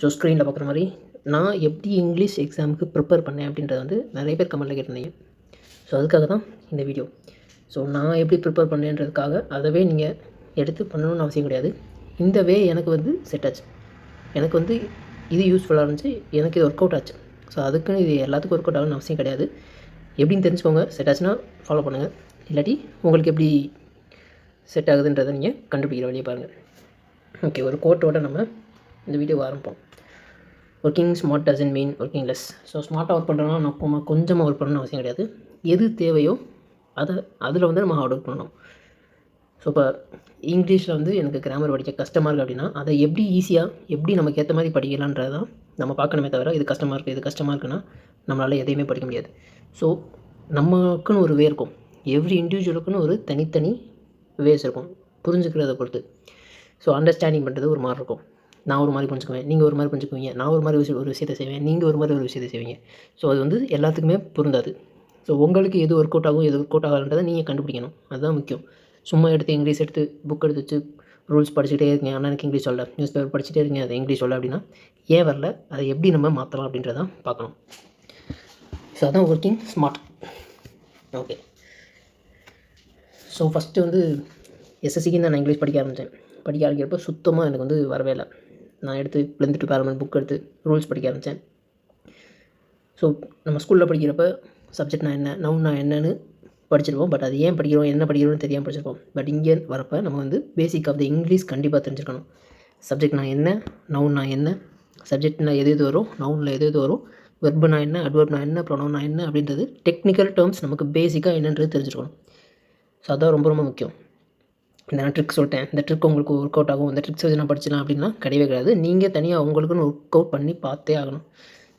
So ஸ்க்ரீனில் பார்க்குற மாதிரி நான் எப்படி இங்கிலீஷ் எக்ஸாமுக்கு ப்ரிப்பேர் பண்ணேன் அப்படின்றத வந்து நிறைய பேர் கமெண்ட்டில் கேட்டிருந்தீங்க. ஸோ அதுக்காக தான் இந்த வீடியோ ஸோ நான் எப்படி ப்ரிப்பேர் பண்ணேன்றதுக்காக அதவே நீங்கள் எடுத்து பண்ணணும்னு அவசியம் கிடையாது. இந்த வே எனக்கு வந்து செட் ஆச்சு. எனக்கு வந்து இது யூஸ்ஃபுல்லாக இருந்துச்சு. எனக்கு இது ஒர்க் அவுட் ஆச்சு. ஸோ அதுக்குன்னு இது எல்லாத்துக்கும் ஒர்க் அவுட் ஆகணும்னு அவசியம் கிடையாது. எப்படின்னு தெரிஞ்சுக்கோங்க. செட் ஆச்சுன்னா ஃபாலோ பண்ணுங்கள் இல்லாட்டி உங்களுக்கு எப்படி செட் ஆகுதுன்றதை நீங்கள் கண்டுபிடிக்கிற வழியை பாருங்கள் ஓகே ஒரு கோட்டோட நம்ம இந்த வீடியோ ஆரம்பிப்போம். Working smart doesn't mean working less so ஸ்மார்ட்டாக ஒர்க் பண்ணுறோம்னா நம்ம கொஞ்சமாக ஒர்க் பண்ணணும்னு அவசியம் கிடையாது. எது தேவையோ அதை அதில் வந்து நம்ம ஹார்ட் ஒர்க் பண்ணணும். ஸோ இப்போ இங்கிலீஷில் வந்து எனக்கு கிராமர் படிக்க கஷ்டமாக இருக்குது அப்படின்னா அதை எப்படி ஈஸியாக எப்படி நமக்கு ஏற்ற மாதிரி படிக்கலான்றது தான் நம்ம பார்க்கணுமே தவிர இது கஷ்டமாக இருக்குது இது கஷ்டமாக இருக்குன்னா நம்மளால் எதையுமே படிக்க முடியாது. ஸோ நமக்குன்னு ஒரு வே இருக்கும். எவ்ரி இண்டிவிஜுவலுக்குன்னு ஒரு தனித்தனி வேஸ் இருக்கும். புரிஞ்சுக்கிறத பொறுத்து. ஸோ அண்டர்ஸ்டாண்டிங் பண்ணுறது ஒரு மாதிரி இருக்கும். நான் ஒரு மாதிரி புரிஞ்சுக்குவேன் நீங்கள் ஒரு மாதிரி புரிஞ்சுக்குவீங்க நான் ஒரு மாதிரி ஒரு விஷயத்தை செய்வேன் நீங்கள் ஒரு மாதிரி ஒரு விஷயத்தை செய்வீங்க. ஸோ அது வந்து எல்லாத்துக்குமே பொருந்தாது. ஸோ உங்களுக்கு எது ஒர்க் அவுட் ஆகும் எது ஒர்க் அவுட் ஆகலன்றதை நீங்கள் கண்டுபிடிக்கணும். அதுதான் முக்கியம். சும்மா எடுத்து இங்கிலீஷ் எடுத்து புக் எடுத்து வச்சு ரூல்ஸ் படிச்சுட்டே இருக்கீங்க. ஆனால் எனக்கு இங்கிலீஷ் சொல்ல. நியூஸ் பேப்பர் படிச்சுட்டே இருக்கீங்க அது இங்கிலீஷ் சொல்ல அப்படின்னா ஏன் வரல? அதை எப்படி நம்ம மாற்றலாம் அப்படின்றதான் பார்க்கணும். ஸோ அதான் working smart okay so first வந்து எஸ்எஸ்சிக்கு நான் இங்கிலீஷ் படிக்க ஆரம்பித்தேன். படிக்க ஆரம்பிக்கிறப்ப சுத்தமாக எனக்கு வந்து வரவே இல்லை. நான் எடுத்து பிளந்து டு பேரமெண்ட் புக் எடுத்து ரூல்ஸ் படிக்க ஆரம்பித்தேன் ஸோ நம்ம ஸ்கூலில் படிக்கிறப்ப சப்ஜெக்ட்னா என்ன நவுன்னா என்னன்னு படிச்சிருப்போம். பட் அது ஏன் படிக்கிறோம் என்ன படிக்கிறோம்னு தெரியாமல் படிச்சிருப்போம். பட் இங்கே வரப்போ நம்ம வந்து பேசிக் ஆஃப் த இங்கிலீஷ் கண்டிப்பாக தெரிஞ்சுக்கணும். சப்ஜெக்ட்னா என்ன நவுன்னா என்ன சப்ஜெக்ட்னா எது எது வரும் நவுனில் எது எது வரும் வெர்புனா என்ன அட்வர்ப்னா என்ன ப்ரொனவுனா என்ன அப்படின்றது டெக்னிக்கல் டேர்ம்ஸ் நமக்கு பேசிக்காக என்னன்றது தெரிஞ்சுக்கணும். ஸோ அதான் ரொம்ப ரொம்ப முக்கியம். இந்த நான் ட்ரிக் சொல்லிட்டேன். இந்த ட்ரிக் உங்களுக்கு ஒர்க் அவுட் ஆகும். இந்த ட்ரிக்ஸ் வச்சு நான் அப்படின்னா கிடையவே கிடையாது. நீங்கள் தனியாக உங்களுக்குன்னு ஒர்க் அவுட் பண்ணி பார்த்தே ஆகணும்.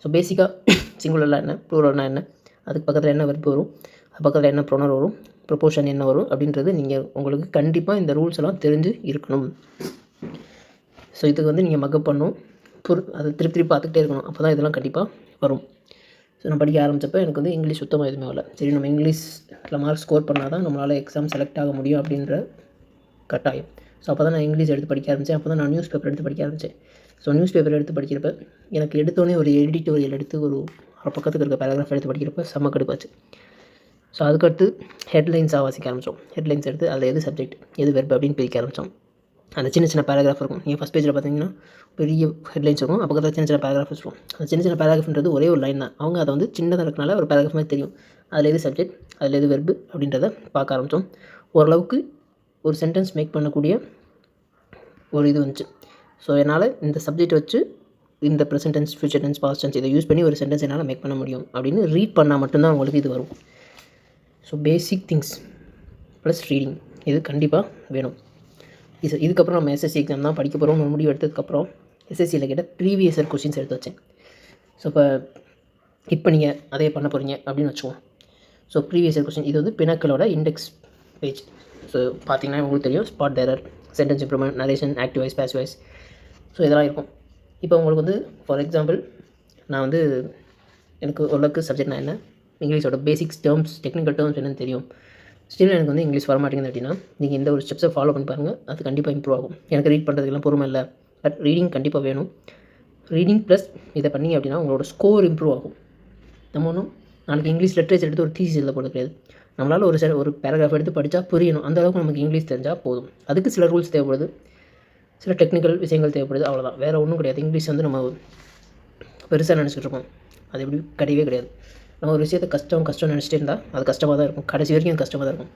ஸோ பேசிக்காக சிங்குலர்லாம் என்ன ப்ளூரல்னா என்ன அதுக்கு பக்கத்தில் என்ன வெர்ப் வரும் அது பக்கத்தில் என்ன ப்ரொனர் வரும் ப்ரொபோஷன் என்ன வரும் அப்படின்றது நீங்கள் உங்களுக்கு கண்டிப்பாக இந்த ரூல்ஸ் எல்லாம் தெரிஞ்சு இருக்கணும். ஸோ இதுக்கு வந்து நீங்கள் மக்கப் பண்ணும். புர் அதை திருப்பி திருப்பி பார்த்துக்கிட்டே இருக்கணும். அப்போ தான் இதெல்லாம் கண்டிப்பாக வரும். ஸோ நான் படிக்க ஆரம்பித்தப்போ எனக்கு வந்து இங்கிலீஷ் சுத்தமாக எதுவுமே வரல. சரி நம்ம இங்கிலீஷில் மார்க் ஸ்கோர் பண்ணால் தான் நம்மளால் எக்ஸாம் செலக்ட் ஆக முடியும் அப்படின்ற கட்டாயம். ஸோ அப்போ தான் நான் இங்கிலீஷ் எடுத்து படிக்க ஆரம்பித்தேன் அப்போ தான் நான் நியூஸ் பேப்பர் எடுத்து படிக்க ஆரம்பித்தேன் ஸோ நியூஸ் பேப்பர் எடுத்து படிக்கிறப்ப எனக்கு எடுத்தோடனே ஒரு எடிட்டோரியல் எடுத்து ஒரு அரை பக்கத்துக்கு இருக்க பேராகிராஃப் எடுத்து படிக்கிறப்ப செம்ம கடுப்பாச்சு ஸோ அதுக்கடுத்து ஹெட்லைன்ஸாக வாசிக்க ஆரம்பித்தோம் ஹெட்லைன்ஸ் எடுத்து அதில் எது சப்ஜெக்ட் எது வெர்ப் அப்படின்னு பிரிக்க ஆரம்பித்தோம் அந்த சின்ன சின்ன பேராகிராஃப் இருக்கும். நீங்கள் ஃபஸ்ட் பேஜில் பார்த்தீங்கன்னா பெரிய ஹெட்லைன்ஸ் இருக்கும். அப்போ பக்கத்தில் சின்ன சின்ன பேராகிராஃப் இருக்கும் அந்த சின்ன சின்ன பேராகிராஃப்ன்றது ஒரே ஒரு லைன் தான். அவங்க அதை வந்து சின்னதாக இருக்கனால ஒரு பேராகிராஃப் மாதிரி தெரியும். அதில் எது சப்ஜெக்ட் அதில் எது வெர்பு அப்படின்றத பார்க்க ஆரம்பித்தோம் ஓரளவுக்கு ஒரு சென்டென்ஸ் மேக் பண்ணக்கூடிய ஒரு இது வந்துச்சு. ஸோ என்னால் இந்த சப்ஜெக்ட் வச்சு இந்த present tense future tense past tense இதை யூஸ் பண்ணி ஒரு சென்டென்ஸ் என்னால் மேக் பண்ண முடியும் அப்படின்னு ரீட் பண்ணால் மட்டும்தான் உங்களுக்கு இது வரும். So basic things plus reading இது கண்டிப்பாக வேணும். இது இதுக்கப்புறம் நம்ம எஸ்எஸ்சி எக்ஸாம் தான் படிக்க போகிறோம் முடிவு எடுத்ததுக்கப்புறம் எஸ்எஸ்சியில் கேட்ட ப்ரீவியஸ் இயர் கொஷின்ஸ் எடுத்து வச்சேன். ஸோ இப்போ இப்போ நீங்கள் அதே பண்ண போகிறீங்க அப்படின்னு வச்சுக்கோம் ஸோ ப்ரீவியஸ் இயர் கொஷின் இது வந்து பினாக்களோட இண்டெக்ஸ் பேஜ் ஸோ பார்த்தீங்கன்னா உங்களுக்கு தெரியும் spot the error sentence improvement narration active voice passive voice so இதெல்லாம் இருக்கும். இப்போ உங்களுக்கு வந்து ஃபார் எக்ஸாம்பிள் நான் வந்து எனக்கு ஓரளவுக்கு சப்ஜெக்ட்னா என்ன? இங்கிலீஷோட பேசிக்ஸ் டேர்ம்ஸ் டெக்னிக்கல் டேர்ம்ஸ் என்னன்னு தெரியும். ஸ்டில் எனக்கு வந்து இங்கிலீஷ் வர மாட்டேங்குது அப்படின்னா நீங்கள் இந்த ஒரு ஸ்டெப்ஸை ஃபாலோ பண்ணி பாருங்கள் அது கண்டிப்பாக இம்ப்ரூவ் ஆகும். எனக்கு ரீட் பண்ணுறதுக்கெல்லாம் பொறுமை இல்லை. பட் ரீடிங் கண்டிப்பாக வேணும். ரீடிங் ப்ளஸ் இதை பண்ணீங்க அப்படின்னா உங்களோட ஸ்கோர் இம்ப்ரூவ் ஆகும். நம்ம ஒன்றும் நாளைக்கு இங்கிலீஷ் லிட்ரேச்சர் எடுத்து ஒரு தீசிஸ் எழுத போகிறது கிடையாது. நம்மளால் ஒரு சில ஒரு பேராகிராஃப் எடுத்து படித்தா புரியணும். அந்த அளவுக்கு நமக்கு இங்கிலீஷ் தெரிஞ்சால் போதும். அதுக்கு சில ரூல்ஸ் தேவைப்படுது. சில டெக்னிக்கல் விஷயங்கள் தேவைப்படுது. அவ்வளோதான் வேறு ஒன்றும் கிடையாது. இங்கிலீஷ் வந்து நம்ம பெருசாக நினச்சிட்டு இருக்கோம். அது எப்படி கிடையவே கிடையாது. நம்ம ஒரு விஷயத்தை கஷ்டம் கஷ்டம் நினச்சிட்டே இருந்தால் அது கஷ்டமாக தான் இருக்கும். கடைசி வரைக்கும் கஷ்டமாக தான் இருக்கும்.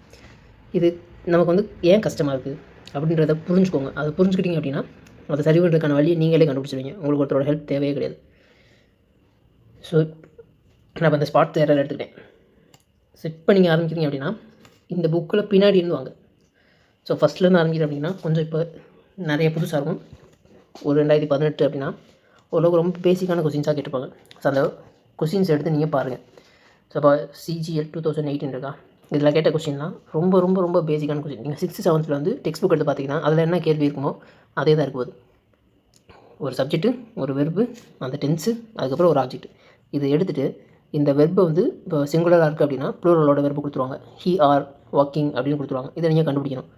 இது நமக்கு வந்து ஏன் கஷ்டமாக இருக்குது அப்படின்றத புரிஞ்சுக்கோங்க. அதை புரிஞ்சுக்கிட்டீங்க அப்படின்னா அதை சரி பண்ணுறதுக்கான வழியை நீங்களே கண்டுபிடிச்சிருவீங்க. உங்களுக்கு ஒருத்தரோட ஹெல்ப் தேவையே கிடையாது. ஸோ நான் இப்போ அந்த ஸ்பாட் தேர்தல் எடுத்துக்கிட்டேன். செட் பண்ணி நீங்கள் ஆரம்பிக்கிறீங்க அப்படின்னா இந்த புக்கில் பின்னாடி இருந்து வாங்க ஸோ ஃபஸ்ட்லேருந்து ஆரம்பிக்கிறேன் அப்படின்னா கொஞ்சம் இப்போ நிறைய புதுசாக இருக்கும். ஒரு ரெண்டாயிரத்தி பதினெட்டு அப்படின்னா ஓரளவுக்கு ரொம்ப பேசிக்கான கொஸ்டின்ஸாக கேட்டிருப்பாங்க. ஸோ அந்த கொஸ்டின்ஸ் எடுத்து நீங்கள் பாருங்கள் ஸோ இப்போ சிஜிஎல் டூ தௌசண்ட் எயிட்டின் இருக்கா? இதில் கேட்ட கொஸ்டின்லாம் ரொம்ப ரொம்ப ரொம்ப பேசிக்கான கொஸ்டின் நீங்கள் சிக்ஸ்த்து செவன்த்தில் வந்து டெக்ஸ்ட் புக் எடுத்து பார்த்தீங்கன்னா அதில் என்ன கேள்வி இருக்குமோ அதே தான் இருக்கும் ஒரு சப்ஜெக்ட்டு ஒரு வெறுப்பு அந்த டென்ஸு அதுக்கப்புறம் ஒரு ஆப்ஜெக்ட் இதை எடுத்துகிட்டு இந்த வெர்பு வந்து இப்போ சிங்குலராக இருக்குது அப்படின்னா ப்ளூரலோட வெர்பு கொடுத்துருவாங்க. ஹி ஆர் வாக்கிங் அப்படின்னு கொடுத்துருவாங்க. இதை நீங்கள் கண்டுபிடிக்கணும்.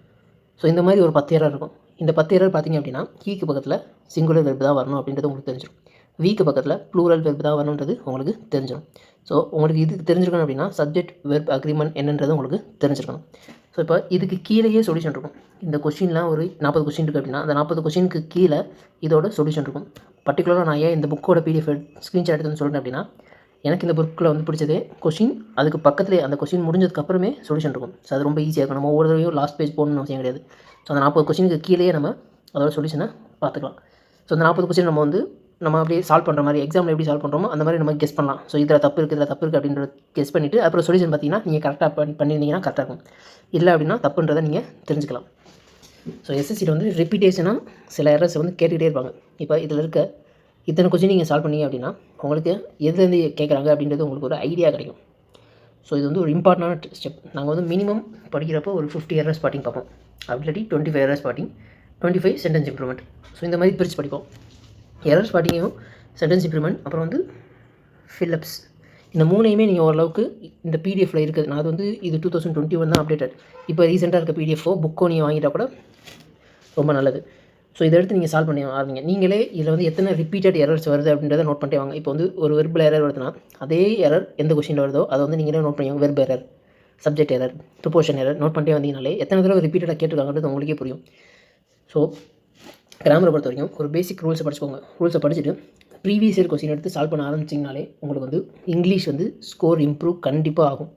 ஸோ இந்த மாதிரி ஒரு பத்து ஏரர் இருக்கும். இந்த பத்து ஏரர் பார்த்தீங்க அப்படின்னா ஹீக்கு பக்கத்தில் சிங்குலர் வெர்பு தான் வரணும் அப்படின்றது உங்களுக்கு தெரிஞ்சிடும் வீக்கு பக்கத்தில் ப்ளூரல் வெர்பு தான் வரணுன்றது உங்களுக்கு தெரிஞ்சிடும் ஸோ உங்களுக்கு இதுக்கு தெரிஞ்சிருக்கணும் அப்படின்னா சப்ஜெக்ட் வெர்ப் அக்ரிமெண்ட் என்னன்றது உங்களுக்கு தெரிஞ்சிருக்கணும். ஸோ இப்போ இதுக்கு கீழேயே சொல்யூஷன் இருக்கும். இந்த கொஷின்லாம் ஒரு நாற்பது கொஷின் இருக்குது அப்படின்னா அந்த நாற்பது கொஷினுக்கு கீழே இதோட சொல்யூஷன் இருக்கும். பர்டிகுலராக நான் ஏன் இந்த புக்கோட பிடிஎஃப் ஸ்க்ரீன்ஷாட் எடுத்துன்னு சொல்கிறேன் அப்படின்னா எனக்கு இந்த புக்கில் வந்து பிடிச்சதே கொஷின் அதுக்கு பக்கத்துலேயே அந்த கொஷின் முடிஞ்சதுக்கு அப்புறமே சொல்யூஷன் இருக்கும். ஸோ அது ரொம்ப ஈஸியாக இருக்கும். நம்ம ஒவ்வொரு தடவையும் லாஸ்ட் பேஜ் போகணும்னு அவசியம் கிடையாது. ஸோ அந்த நாற்பது கொஷினுக்கு கீழேயே நம்ம அதோட சொல்யூஷனை பார்த்துக்கலாம். ஸோ அந்த நாற்பது கொஸ்டின் நம்ம வந்து நம்ம அப்படியே சால்வ் பண்ணுற மாதிரி எக்ஸாமில் எப்படி சால்வ் பண்ணுறோமோ அந்த மாதிரி நம்ம கெஸ் பண்ணலாம். ஸோ இதில் தப்பு இருக்குது இதில் தப்பு இருக்குது அப்படின்றத கெஸ் பண்ணிவிட்டு அப்புறம் சொல்யூஷன் பார்த்தீங்கன்னா நீங்கள் கரெக்டாக பண்ணி பண்ணியிருந்தீங்கன்னா கரெக்டாக இருக்கும். இல்லை அப்படின்னா தப்புன்றதை நீங்கள் தெரிஞ்சுக்கலாம். ஸோ எஸ்எஸ்சியில் வந்து ரிப்பீட்டேஷனாக சில எரர்ஸ் வந்து கேட்டுக்கிட்டே இருப்பாங்க. இப்போ இதில் இருக்க இத்தனை கொஸ்டின் நீங்கள் சால்வ் பண்ணீங்க அப்படின்னா உங்களுக்கு எதுலேருந்து கேட்குறாங்க அப்படின்றது உங்களுக்கு ஒரு ஐடியா கிடைக்கும். ஸோ இது வந்து ஒரு இம்பார்ட்டண்டான ஸ்டெப் நாங்கள் வந்து மினிமம் படிக்கிறப்போ ஒரு ஃபிஃப்டி இயர்ஸ் ஸ்பாட்டிங் பார்ப்போம். அப்படி இல்லாட்டி twenty five years spotting twenty five sentence improvement so இந்த மாதிரி பிரித்து படிப்போம். எரர் ஸ்பாட்டிங்கையும் சென்டென்ஸ் இம்ப்ரூவ்மெண்ட் அப்புறம் வந்து ஃபில்லப்ஸ் இந்த மூணையுமே நீங்கள் ஓரளவுக்கு இந்த பிடிஎஃப்பில் இருக்குது. நான் அது வந்து இது டூ தௌசண்ட் டுவெண்ட்டி ஒன் தான் அப்டேட்டட் இப்போ ரீசெண்டாக இருக்க பிடிஎஃபோ புக்கோ நீங்கள் வாங்கிட்டால் கூட ரொம்ப நல்லது. ஸோ இதை எடுத்து நீங்கள் சால்வ் பண்ணி ஆரம்பிங்க நீங்களே இதில் வந்து எத்தனை ரிப்பீட்டட் எரர்ஸ் வருது அப்படின்றத நோட் பண்ணிட்டே வாங்க. இப்போ வந்து ஒரு வெர்பில் எரர் வருதுன்னா அதே எரர் எந்த கொஷினில் வருதோ அதை வந்து நீங்களே note பண்ணிவாங்க verb error subject error preposition error note பண்ணிட்டே வந்தீங்கனாலே எத்தனை தடவை ரிப்பீட்டடாக கேட்டிருக்காங்கன்றது உங்களுக்கே புரியும். ஸோ கிராமரை பொறுத்த வரைக்கும் ஒரு பேசிக் ரூல்ஸை படிச்சுக்கோங்க. ரூல்ஸை படிச்சுட்டு ப்ரீவியஸ் இயர் கொஸ்டின் எடுத்து சால்வ் பண்ண ஆரம்பிச்சிங்கனாலே உங்களுக்கு வந்து இங்கிலீஷ் வந்து ஸ்கோர் இம்ப்ரூவ் கண்டிப்பாக ஆகும்.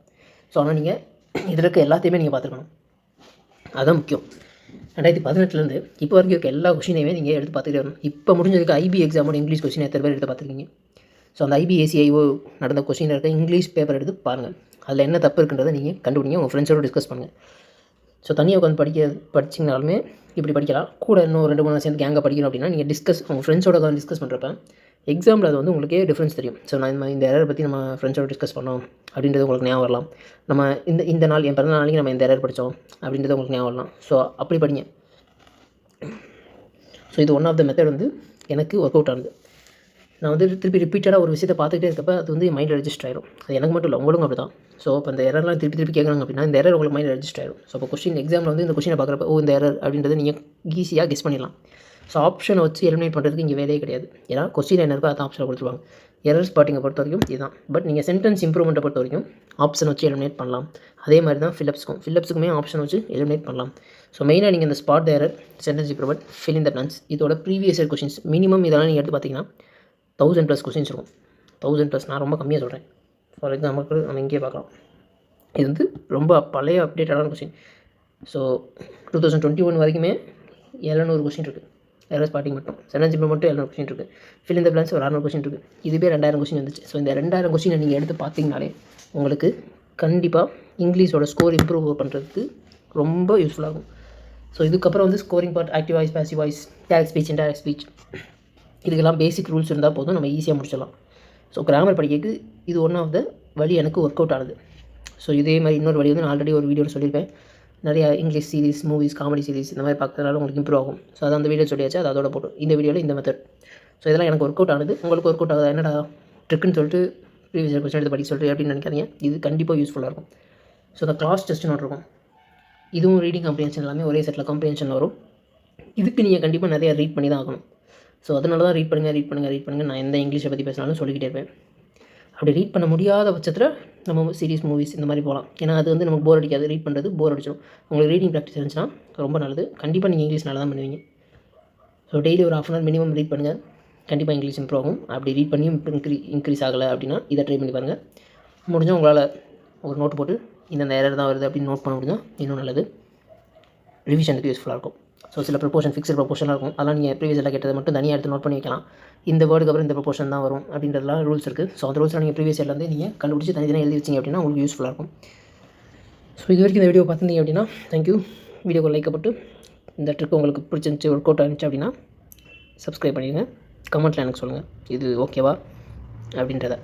ஸோ ஆனால் நீங்கள் இதில் இருக்க எல்லாத்தையுமே நீங்கள் பார்த்துக்கணும் அதுதான் முக்கியம். ரெண்டாயிரத்தி பதினெட்டுலேருந்து இப்போ வரைக்கும் இருக்க எல்லா கொஷினையுமே நீங்கள் எடுத்து பார்த்துக்கிட்டே வரணும். இப்போ முடிஞ்சதுக்கு ஐபி எக்ஸாமோட இங்கிலீஷ் கொஷினை எத்தனை பேர் எடுத்து பார்த்துருக்கீங்க? ஸோ அந்த ஐபிஎஸ்சிஐஓ நடந்த கொஸ்டினில் இருக்க இங்கிலீஷ் பேப்பர் எடுத்து பாருங்கள் அதில் என்ன தப்பு இருக்குன்றதை நீங்கள் கண்டுபிடிங்க. உங்கள் ஃப்ரெண்ட்ஸோட டிஸ்கஸ் பண்ணுங்கள் ஸோ தனியாக உட்காந்து படிக்க படிச்சிங்கனாலுமே இப்படி படிக்கலாம். கூட இன்னும் ரெண்டு மூணு சேர்ந்து கேங்காக படிக்கணும் அப்படின்னா நீங்கள் டிஸ்கஸ் உங்கள் ஃப்ரெண்ட்ஸோட உட்காந்து டிஸ்கஸ் பண்ணுறப்ப எக்ஸாமில் அது வந்து உங்களுக்கே டிஃப்ரென்ஸ் தெரியும். ஸோ நான் இந்த இந்த எரர் பற்றி நம்ம ஃப்ரெண்ட்ஸோட டிஸ்கஸ் பண்ணோம் அப்படின்றது உங்களுக்கு ஞாபகம் வரலாம். நம்ம இந்த இந்த நாள் என் பிறந்த நாளைக்கு நம்ம இந்த எரர் படித்தோம் அப்படின்றது உங்களுக்கு ஞாபகம் வரலாம். ஸோ அப்படி படிங்க. ஸோ இது ஒன் ஆஃப் த மெத்தட் வந்து எனக்கு ஒர்க் அவுட் ஆனது. நான் வந்து திருப்பி ரிப்பீட்டடாக ஒரு விஷயத்தை பார்த்துக்கிட்டே இருக்கப்போ அது வந்து மைண்டில் ரெஜிஸ்டர் ஆயிடும் அது எனக்கு மட்டும் இல்லை உங்களுக்கும் அப்படி தான் ஸோ இப்போ இந்த எரர்லாம் திருப்பி திருப்பி கேட்குறாங்க அப்படின்னா இந்த எரர் உங்களுக்கு மைண்டில் ரெஜிஸ்டர் ஆயிடும் ஸோ இப்போ கொஸ்டின் எக்ஸாமில் வந்து இந்த கொஸ்டினை பார்க்குறப்ப ஓ இந்த எரர் அப்படின்றத நீங்கள் ஈஸியாக கெஸ் பண்ணிடலாம். ஸோ ஆப்ஷனை வச்சு எலிமினேட் பண்ணுறதுக்கு இங்கே வேலையே கிடையாது. ஏன்னா கொஸ்டின் என்ன இருக்கோ அதான் ஆப்ஷனை கொடுத்துருவாங்க. எரர் ஸ்பாட்டிங்கை பொறுத்த வரைக்கும் இதுதான். பட் நீங்கள் சென்டென்ஸ் இம்ப்ரூவ்மெண்ட்டை பொறுத்த வரைக்கும் ஆப்ஷன் வச்சு எலிமினேட் பண்ணலாம். அதே மாதிரி தான் ஃபில்லப்ஸ்க்கும் ஃபிலப்ஸுக்குமே ஆப்ஷன் வச்சு எலிமினேட் பண்ணலாம். ஸோ மெயினாக நீங்கள் இந்த spot error sentence improvement fill இந்த டன்ஸ் இதோட ப்ரீவியஸ் இயர் கொஸ்டின்ஸ் மினிமம் இதெல்லாம் நீங்கள் எடுத்து பார்த்தீங்கன்னா தௌசண்ட் ப்ளஸ் கொஸ்டின்ஸ் இருக்கும். தௌசண்ட் ப்ளஸ் நான் ரொம்ப கம்மியாக சொல்கிறேன் ஃபார் எக்ஸாம்பிள் நம்ம இங்கேயே பார்க்கலாம். இது வந்து ரொம்ப பழைய அப்டேட்டடான question so two thousand twenty one வரைக்குமே எழுநூறு கொஸ்டின் இருக்குது எரர் ஸ்பாட்டிங் மட்டும். சென்டென்ஸ் இம்ப்ரூவ் மட்டும் எழுநூறு கொஸ்டின் இருக்குது ஃபில் இந்த பிளான்ஸ் ஒரு அறநூறு கொஸ்டின் இருக்குது இதுவே ரெண்டாயிரம் கொஸ்டின் வந்துச்சு. ஸோ இந்த ரெண்டாயிரம் கொஸ்டினை நீங்கள் எடுத்து பார்த்தீங்கனாலே உங்களுக்கு கண்டிப்பாக இங்கிலீஷோட ஸ்கோர் இம்ப்ரூவ் பண்ணுறதுக்கு ரொம்ப யூஸ்ஃபுல்லாகும் ஸோ இதுக்கப்புறம் வந்து scoring part active voice passive voice direct speech indirect speech இதுக்கெல்லாம் பேசிக் ரூல்ஸ் இருந்தால் போதும். நம்ம ஈஸியாக முடிச்சிடலாம். ஸோ கிராமர் படிக்கிறதுக்கு இது ஒன் ஆஃப் த வழி எனக்கு ஒர்க் அவுட் ஆனது. ஸோ இதே மாதிரி இன்னொரு வழி வந்து நான் ஆல்ரெடி ஒரு வீடியோவில் சொல்லியிருப்பேன். நிறையா English series movies comedy series இந்த மாதிரி பார்க்குறதுனால உங்களுக்கு இம்ப்ரூவ் ஆகும். ஸோ அது அந்த வீடியோ சொல்லியாச்சு. அது அதோட போட்டு இந்த வீடியோவில் இந்த மெத்தட் ஸோ இதெல்லாம் எனக்கு ஒர்க் அவுட் ஆனது. உங்களுக்கு ஒர்க் அவுட் ஆகுது? என்னடா ட்ரிக்குன்னு சொல்லிட்டு ப்ரீவியஸ் கொஸ்டின் எடுத்து படிக்க சொல்லிட்டு அப்படின்னு நினைக்காதீங்க. இது கண்டிப்பாக யூஸ்ஃபுல்லாக இருக்கும். ஸோ இந்த கிளாஸ் டெஸ்ட்னு ஒன்று இருக்கும். இதுவும் ரீடிங் காம்ப்ரிஹென்ஷன் எல்லாமே ஒரே செட்டில் காம்ப்ரிஹென்ஷன் வரும். இதுக்கு நீங்கள் கண்டிப்பாக நிறையா ரீட் பண்ணி தான் ஆகணும். ஸோ அதனால தான் ரீட் பண்ணுங்கள் ரீட் பண்ணுங்கள் ரீட் பண்ணுங்கள் நான் எந்த இங்கிலீஷை பற்றி பேசினாலும் சொல்லிக்கிட்டே இருப்பேன். அப்படி ரீட் பண்ண முடியாத பட்சத்தில் நம்ம சீரியஸ் மூவிஸ் இந்த மாதிரி போகலாம். ஏன்னா அது வந்து நமக்கு போர் அடிக்காது. ரீட் பண்ணுறது போர் அடிச்சிடும் உங்களுக்கு ரீடிங் ப்ராக்டிஸ் இருந்துச்சுன்னா ரொம்ப நல்லது. கண்டிப்பாக நீங்கள் இங்கிலீஷ் நல்லா தான் பண்ணுவீங்க. ஸோ டெய்லி ஒரு half an hour minimum read பண்ணுங்கள் கண்டிப்பாக இங்கிலீஷ் இம்ப்ரூவ் ஆகும் அப்படி ரீட் பண்ணியும் இன்க்ரீ இன்க்ரீஸ் ஆகலை அப்படின்னா இதை ட்ரை பண்ணி பாருங்கள் முடிஞ்சால் உங்களால் ஒரு நோட் போட்டு இந்தந்த எரர் தான் வருது அப்படின்னு நோட் பண்ண முடிஞ்சால் இன்னும் நல்லது. ரிவிஷனுக்கு யூஸ்ஃபுல்லாக இருக்கும். ஸோ சில ப்ரொபோஷன் ஃபிக்ஸட் ப்ரொபோஷனாக இருக்கும். அதெல்லாம் நீங்கள் ப்ரீவியஸில் கேட்டதை மட்டும் தனியாக எடுத்து நோட் பண்ணி வைக்கலாம். இந்த வேர்டுக்கு அப்புறம் இந்த ப்ரொபோஷன் தான் வரும் அப்படின்றதுலாம் ரூல்ஸ் இருக்குது ஸோ அந்த ரூல்ஸ்லாம் நீங்கள் ப்ரீவியஸ் இயர்லேருந்து நீங்கள் கண்டுபிடிச்சி தனித்தனியாக எழுதி வச்சிங்க அப்படின்னா உங்களுக்கு யூஸ்ஃபுல்லாக இருக்கும். ஸோ இது வரைக்கும் இந்த வீடியோ பார்த்துருந்தீங்க அப்படின்னா தேங்க்யூ வீடியோக்கு லைக் போட்டு இந்த ட்ரிக் உங்களுக்கு பிடிச்சிருந்துச்சி ஒர்க் அவுட் ஆனிச்சு அப்படின்னா சப்ஸ்கிரைப் பண்ணிடுங்க. கமெண்ட்டில் எனக்கு சொல்லுங்கள் இது ஓகேவா அப்படின்றத.